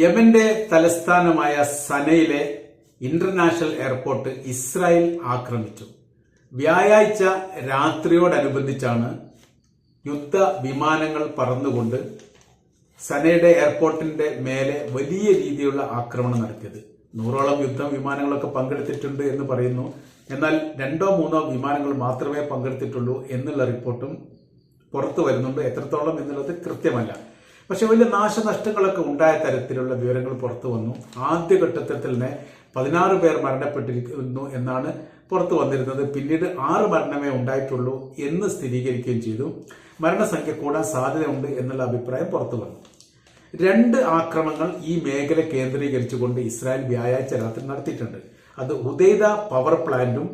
യമന്റെ തലസ്ഥാനമായ സനയിലെ international airport Israel ആക്രമിച്ചു. വ്യാഴാഴ്ച രാത്രിയോടനുബന്ധിച്ചാണ് യുദ്ധ വിമാനങ്ങൾ പറന്നുകൊണ്ട് സനയുടെ എയർപോർട്ടിന്റെ മേലെ വലിയ രീതിയിലുള്ള ആക്രമണം നടത്തിയത്. നൂറോളം യുദ്ധ വിമാനങ്ങളൊക്കെ പങ്കെടുത്തിട്ടുണ്ട് എന്ന് പറയുന്നു. എന്നാൽ രണ്ടോ മൂന്നോ വിമാനങ്ങൾ മാത്രമേ പങ്കെടുത്തിട്ടുള്ളൂ എന്നുള്ള റിപ്പോർട്ടും പുറത്തു വരുന്നുണ്ട്. എത്രത്തോളം എന്നുള്ളത് കൃത്യമല്ല. പക്ഷെ വലിയ നാശനഷ്ടങ്ങളൊക്കെ ഉണ്ടായ തരത്തിലുള്ള വിവരങ്ങൾ പുറത്തു വന്നു. ആദ്യഘട്ടത്തിൽ തന്നെ പതിനാറ് പേർ മരണപ്പെട്ടിരിക്കുന്നു എന്നാണ് പുറത്തു വന്നിരുന്നത്. പിന്നീട് ആറ് മരണമേ ഉണ്ടായിട്ടുള്ളൂ എന്ന് സ്ഥിരീകരിക്കുകയും ചെയ്തു. മരണസംഖ്യ കൂടാൻ സാധ്യതയുണ്ട് എന്നുള്ള അഭിപ്രായം പുറത്തു വന്നു. രണ്ട് ആക്രമണങ്ങൾ ഈ മേഖല കേന്ദ്രീകരിച്ചുകൊണ്ട് ഇസ്രായേൽ വ്യാഴാഴ്ച രാത്രി നടത്തിയിട്ടുണ്ട്. അത് ഉദയ്ത പവർ പ്ലാന്റും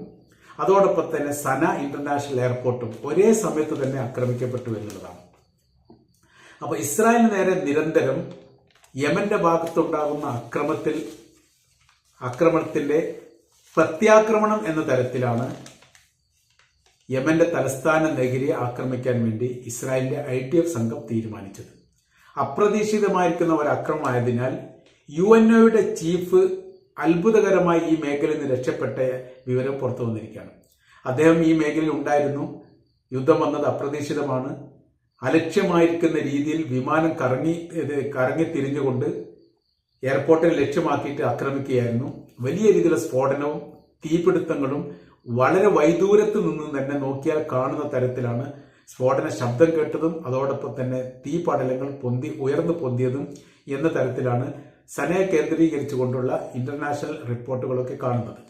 അതോടൊപ്പം തന്നെ സന ഇന്റർനാഷണൽ എയർപോർട്ടും ഒരേ സമയത്ത് തന്നെ ആക്രമിക്കപ്പെട്ടു എന്നുള്ളതാണ്. അപ്പൊ ഇസ്രായേലിന് നേരെ നിരന്തരം യമന്റെ ഭാഗത്തുണ്ടാകുന്ന അക്രമത്തിൽ ആക്രമണത്തിന്റെ പ്രത്യാക്രമണം എന്ന തരത്തിലാണ് യമന്റെ തലസ്ഥാന നഗരിയെ ആക്രമിക്കാൻ വേണ്ടി ഇസ്രായേലിന്റെ ഐ ടി എഫ് സംഘം തീരുമാനിച്ചത്. അപ്രതീക്ഷിതമായിരിക്കുന്ന ഒരു അക്രമമായതിനാൽ യു എൻ ഒയുടെ ചീഫ് അത്ഭുതകരമായി ഈ മേഖലയിൽ നിന്ന് രക്ഷപ്പെട്ട വിവരം പുറത്തു വന്നിരിക്കുകയാണ്. അദ്ദേഹം ഈ മേഖലയിൽ ഉണ്ടായിരുന്നു. യുദ്ധം വന്നത് അപ്രതീക്ഷിതമാണ്. അലക്ഷ്യമായിരിക്കുന്ന രീതിയിൽ വിമാനം കറങ്ങി കറങ്ങി തിരിഞ്ഞുകൊണ്ട് എയർപോർട്ടിനെ ലക്ഷ്യമാക്കിയിട്ട് ആക്രമിക്കുകയായിരുന്നു. വലിയ രീതിയിലുള്ള സ്ഫോടനവും തീപിടുത്തങ്ങളും വളരെ വൈദൂരത്ത് നിന്നും തന്നെ നോക്കിയാൽ കാണുന്ന തരത്തിലാണ് സ്ഫോടന ശബ്ദം കേട്ടതും അതോടൊപ്പം തന്നെ തീപടലങ്ങൾ പൊന്തി ഉയർന്നു പൊന്തിയതും എന്ന തരത്തിലാണ് സനയെ കേന്ദ്രീകരിച്ചുകൊണ്ടുള്ള ഇന്റർനാഷണൽ റിപ്പോർട്ടുകളൊക്കെ കാണുന്നത്.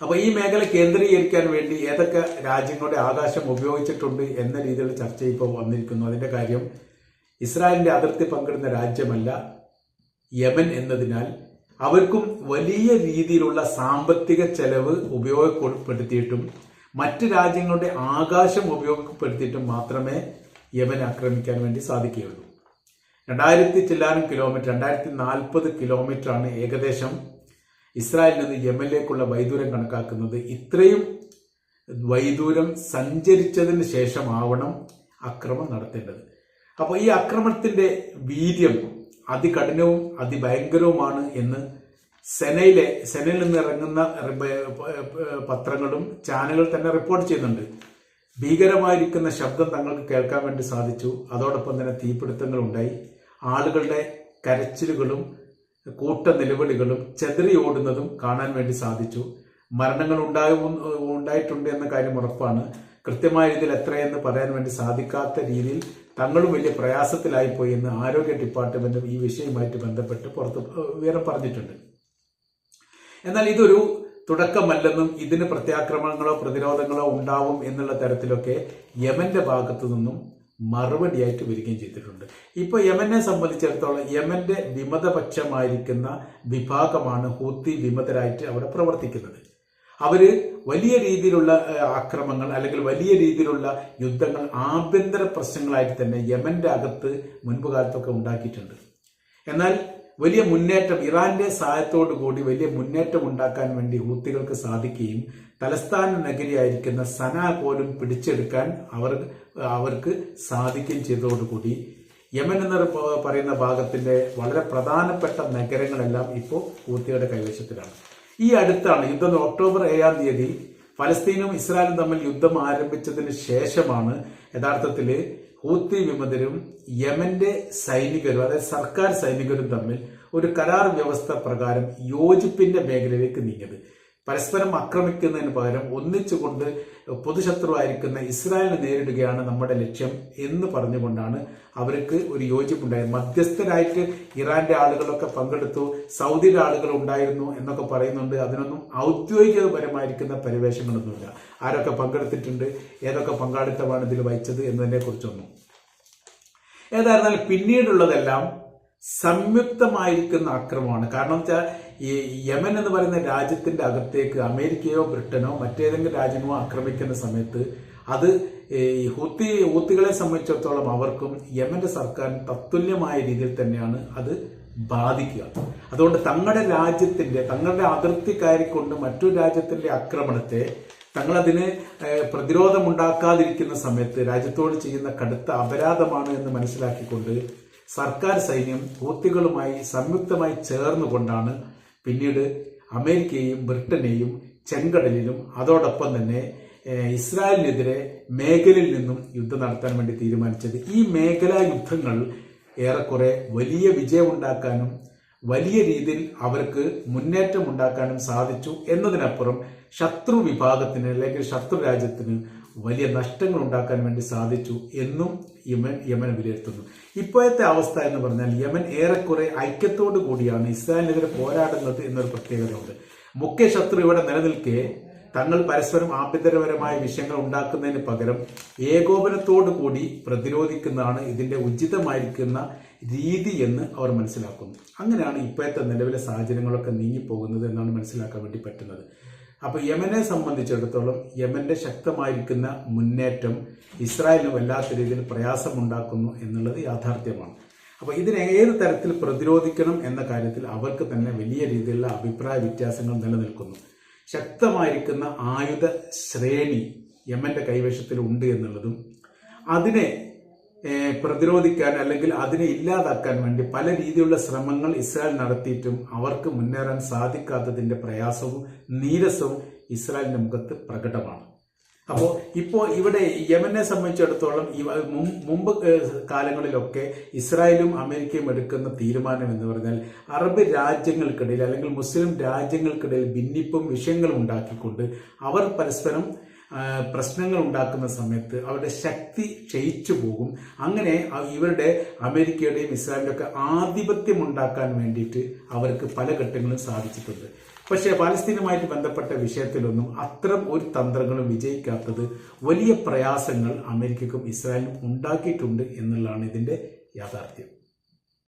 അപ്പൊ ഈ മേഖല കേന്ദ്രീകരിക്കാൻ വേണ്ടി ഏതൊക്കെ രാജ്യങ്ങളുടെ ആകാശം ഉപയോഗിച്ചിട്ടുണ്ട് എന്ന രീതിയിലുള്ള ചർച്ച ഇപ്പോൾ വന്നിരിക്കുന്നു. അതിന്റെ കാര്യം ഇസ്രായേലിന്റെ അതിർത്തി പങ്കിടുന്ന രാജ്യമല്ല യമൻ എന്നതിനാൽ അവർക്കും വലിയ രീതിയിലുള്ള സാമ്പത്തിക ചെലവ് ഉപയോഗപ്പെടുത്തിയിട്ടും മറ്റ് രാജ്യങ്ങളുടെ ആകാശം ഉപയോഗപ്പെടുത്തിയിട്ടും മാത്രമേ യമൻ ആക്രമിക്കാൻ വേണ്ടി സാധിക്കുകയുള്ളൂ. രണ്ടായിരത്തി ചില്ലാനും കിലോമീറ്റർ രണ്ടായിരത്തി നാൽപ്പത് കിലോമീറ്റർ ആണ് ഏകദേശം ഇസ്രായേലിൽ നിന്ന് യമനിലേക്കുള്ള വൈദൂരം കണക്കാക്കുന്നത് ഇത്രയും വൈദൂരം സഞ്ചരിച്ചതിന് ശേഷമാവണം അക്രമം നടത്തേണ്ടത്. അപ്പോൾ ഈ അക്രമത്തിന്റെ വീര്യം അതികഠിനവും അതിഭയങ്കരവുമാണ് എന്ന് സെനയിലെ സെനയിൽ നിന്ന് ഇറങ്ങുന്ന പത്രങ്ങളും ചാനലുകൾ തന്നെ റിപ്പോർട്ട് ചെയ്യുന്നുണ്ട്. ഭീകരമായിരിക്കുന്ന ശബ്ദം തങ്ങൾക്ക് കേൾക്കാൻ വേണ്ടി സാധിച്ചു. അതോടൊപ്പം തന്നെ തീപിടുത്തങ്ങൾ ഉണ്ടായി. ആളുകളുടെ കരച്ചിലുകളും കൂട്ട നിലവിളികളും ചെതറി ഓടുന്നതും കാണാൻ വേണ്ടി സാധിച്ചു. മരണങ്ങൾ ഉണ്ടാകും ഉണ്ടായിട്ടുണ്ട് എന്ന കാര്യം ഉറപ്പാണ്. കൃത്യമായ രീതിയിൽ എത്രയെന്ന് പറയാൻ വേണ്ടി സാധിക്കാത്ത രീതിയിൽ തങ്ങളും വലിയ പ്രയാസത്തിലായിപ്പോയി എന്ന് ആരോഗ്യ ഡിപ്പാർട്ട്മെന്റും ഈ വിഷയവുമായിട്ട് ബന്ധപ്പെട്ട് പുറത്ത് വിവരം പറഞ്ഞിട്ടുണ്ട്. എന്നാൽ ഇതൊരു തുടക്കമല്ലെന്നും ഇതിന് പ്രത്യാക്രമണങ്ങളോ പ്രതിരോധങ്ങളോ ഉണ്ടാവും എന്നുള്ള തരത്തിലൊക്കെ യമന്റെ ഭാഗത്തു നിന്നും മറുപടിയായിട്ട് വരികയും ചെയ്തിട്ടുണ്ട്. ഇപ്പോൾ യമനെ സംബന്ധിച്ചിടത്തോളം യമന്റെ വിമതപക്ഷമായിരിക്കുന്ന വിഭാഗമാണ് ഹൂത്തി വിമതരായിട്ട് അവിടെ പ്രവർത്തിക്കുന്നത്. അവർ വലിയ രീതിയിലുള്ള ആക്രമങ്ങൾ അല്ലെങ്കിൽ വലിയ രീതിയിലുള്ള യുദ്ധങ്ങൾ ആഭ്യന്തര പ്രശ്നങ്ങളായിട്ട് തന്നെ യമന്റെ അകത്ത് മുൻപ് കാലത്തൊക്കെ ഉണ്ടാക്കിയിട്ടുണ്ട്. എന്നാൽ വലിയ മുന്നേറ്റം ഇറാന്റെ സഹായത്തോടു കൂടി വലിയ മുന്നേറ്റം ഉണ്ടാക്കാൻ വേണ്ടി ഹൂത്തികൾക്ക് സാധിക്കുകയും തലസ്ഥാന നഗരിയായിരിക്കുന്ന സന പോലും പിടിച്ചെടുക്കാൻ അവർ അവർക്ക് സാധിക്കുകയും ചെയ്തതോടുകൂടി യമൻ എന്ന് പറയുന്ന ഭാഗത്തിന്റെ വളരെ പ്രധാനപ്പെട്ട നഗരങ്ങളെല്ലാം ഇപ്പോൾ ഹൂത്തിയുടെ കൈവശത്തിലാണ്. ഈ അടുത്താണ് യുദ്ധം ഒക്ടോബർ ഏഴാം തീയതി ഫലസ്തീനും ഇസ്രായേലും തമ്മിൽ യുദ്ധം ആരംഭിച്ചതിന് ശേഷമാണ് യഥാർത്ഥത്തിൽ ഹൂത്തി വിമതരും യമന്റെ സൈനികരും അതായത് സർക്കാർ സൈനികരും തമ്മിൽ ഒരു കരാർ വ്യവസ്ഥ പ്രകാരം യോജിപ്പിന്റെ മേഖലയിലേക്ക് നീങ്ങിയത്. പരസ്പരം ആക്രമിക്കുന്നതിന് പകരം ഒന്നിച്ചുകൊണ്ട് പൊതുശത്രുവായിരിക്കുന്ന ഇസ്രായേലിനെ നേരിടുകയാണ് നമ്മുടെ ലക്ഷ്യം എന്ന് പറഞ്ഞുകൊണ്ടാണ് അവർക്ക് ഒരു യോജിപ്പുണ്ടായത്. മധ്യസ്ഥരായിട്ട് ഇറാന്റെ ആളുകളൊക്കെ പങ്കെടുത്തു സൗദിയുടെ ആളുകൾ ഉണ്ടായിരുന്നു എന്നൊക്കെ പറയുന്നുണ്ട്. അതിനൊന്നും ഔദ്യോഗികപരമായിരിക്കുന്ന പരിവേഷങ്ങളൊന്നുമില്ല. ആരൊക്കെ പങ്കെടുത്തിട്ടുണ്ട് ഏതൊക്കെ പങ്കാളിത്തമാണ് ഇതിൽ വഹിച്ചത് എന്നതിനെ കുറിച്ചൊന്നും ഏതായിരുന്നാലും പിന്നീടുള്ളതെല്ലാം സംയുക്തമായിരിക്കുന്ന ആക്രമമാണ് കാരണം വെച്ചാൽ ഈ യമൻ എന്ന് പറയുന്ന രാജ്യത്തിന്റെ അകത്തേക്ക് അമേരിക്കയോ ബ്രിട്ടനോ മറ്റേതെങ്കിലും രാജ്യമോ ആക്രമിക്കുന്ന സമയത്ത് അത് ഈ ഹൂത്തി ഹൂത്തികളെ സംബന്ധിച്ചിടത്തോളം അവർക്കും യമന്റെ സർക്കാരിന് തത്തുല്യമായ രീതിയിൽ തന്നെയാണ് അത് ബാധിക്കുക. അതുകൊണ്ട് തങ്ങളുടെ രാജ്യത്തിന്റെ തങ്ങളുടെ അതിർത്തി കയറിക്കൊണ്ട് മറ്റു രാജ്യത്തിന്റെ ആക്രമണത്തെ തങ്ങളതിന് പ്രതിരോധമുണ്ടാക്കാതിരിക്കുന്ന സമയത്ത് രാജ്യത്തോട് ചെയ്യുന്ന കടുത്ത അപരാധമാണ് എന്ന് മനസ്സിലാക്കിക്കൊണ്ട് സർക്കാർ സൈന്യം ഹൂത്തികളുമായി സംയുക്തമായി ചേർന്നുകൊണ്ടാണ് പിന്നീട് അമേരിക്കയും ബ്രിട്ടനെയും ചെങ്കടലിലും അതോടൊപ്പം തന്നെ ഇസ്രായേലിനെതിരെ മേഖലയിൽ നിന്നും യുദ്ധം നടത്താൻ വേണ്ടി തീരുമാനിച്ചത്. ഈ മേഖലാ യുദ്ധങ്ങൾ ഏറെക്കുറെ വലിയ വിജയമുണ്ടാക്കാനും വലിയ രീതിയിൽ അവർക്ക് മുന്നേറ്റം ഉണ്ടാക്കാനും സാധിച്ചു എന്നതിനപ്പുറം ശത്രു വിഭാഗത്തിന് അല്ലെങ്കിൽ ശത്രു രാജ്യത്തിന് വലിയ നഷ്ടങ്ങൾ ഉണ്ടാക്കാൻ വേണ്ടി സാധിച്ചു എന്നും യമൻ യമൻ വിലയിരുത്തുന്നു. ഇപ്പോഴത്തെ അവസ്ഥ എന്ന് പറഞ്ഞാൽ യമൻ ഏറെക്കുറെ ഐക്യത്തോടു കൂടിയാണ് ഇസ്രായേലിനെതിരെ പോരാടുന്നത് എന്നൊരു പ്രത്യേകതയുണ്ട്. മുഖ്യ ശത്രു ഇവിടെ നിലനിൽക്കെ തങ്ങൾ പരസ്പരം ആഭ്യന്തരപരമായ വിഷയങ്ങൾ ഉണ്ടാക്കുന്നതിന് പകരം ഏകോപനത്തോടു കൂടി പ്രതിരോധിക്കുന്നതാണ് ഇതിന്റെ ഉചിതമായിരിക്കുന്ന രീതി എന്ന് അവർ മനസ്സിലാക്കുന്നു. അങ്ങനെയാണ് ഇപ്പോഴത്തെ നിലവിലെ സാഹചര്യങ്ങളൊക്കെ നീങ്ങിപ്പോകുന്നത് എന്നാണ് മനസ്സിലാക്കാൻ വേണ്ടി പറ്റുന്നത്. അപ്പോൾ യമനെ സംബന്ധിച്ചിടത്തോളം യമന്റെ ശക്തമായിരിക്കുന്ന മുന്നേറ്റം ഇസ്രായേലിന് വല്ലാത്ത രീതിയിൽ പ്രയാസമുണ്ടാക്കുന്നു എന്നുള്ളത് യാഥാർത്ഥ്യമാണ്. അപ്പോൾ ഇതിനെ ഏത് തരത്തിൽ പ്രതിരോധിക്കണം എന്ന കാര്യത്തിൽ അവർക്ക് തന്നെ വലിയ രീതിയിലുള്ള അഭിപ്രായ വ്യത്യാസങ്ങൾ നിലനിൽക്കുന്നു. ശക്തമായിരിക്കുന്ന ആയുധ ശ്രേണി യമന്റെ കൈവശത്തിൽ ഉണ്ട് എന്നുള്ളതും അതിനെ പ്രതിരോധിക്കാൻ അല്ലെങ്കിൽ അതിനെ ഇല്ലാതാക്കാൻ വേണ്ടി പല രീതിയിലുള്ള ശ്രമങ്ങൾ ഇസ്രായേൽ നടത്തിയിട്ടും അവർക്ക് മുന്നേറാൻ സാധിക്കാത്തതിന്റെ പ്രയാസവും നീരസവും ഇസ്രായേലിന്റെ മുഖത്ത് പ്രകടമാണ്. അപ്പോൾ ഇപ്പോൾ ഇവിടെ യമനെ സംബന്ധിച്ചിടത്തോളം മുമ്പ് കാലങ്ങളിലൊക്കെ ഇസ്രായേലും അമേരിക്കയും എടുക്കുന്ന തീരുമാനം എന്ന് പറഞ്ഞാൽ അറബ് രാജ്യങ്ങൾക്കിടയിൽ അല്ലെങ്കിൽ മുസ്ലിം രാജ്യങ്ങൾക്കിടയിൽ ഭിന്നിപ്പും വിഷയങ്ങളും ഉണ്ടാക്കിക്കൊണ്ട് അവർ പരസ്പരം പ്രശ്നങ്ങൾ ഉണ്ടാക്കുന്ന സമയത്ത് അവരുടെ ശക്തി ക്ഷയിച്ചു പോകും. അങ്ങനെ ഇവരുടെ അമേരിക്കയുടെയും ഇസ്രായേലിന്റെ ഒക്കെ ആധിപത്യം ഉണ്ടാക്കാൻ വേണ്ടിയിട്ട് അവർക്ക് പല ഘട്ടങ്ങളും സാധിച്ചിട്ടുണ്ട്. പക്ഷേ പാലസ്തീനുമായിട്ട് ബന്ധപ്പെട്ട വിഷയത്തിലൊന്നും അത്തരം ഒരു തന്ത്രങ്ങളും വിജയിക്കാത്തത് വലിയ പ്രയാസങ്ങൾ അമേരിക്കക്കും ഇസ്രായേലിനും ഉണ്ടാക്കിയിട്ടുണ്ട് എന്നുള്ളതാണ് ഇതിന്റെ യാഥാർത്ഥ്യം.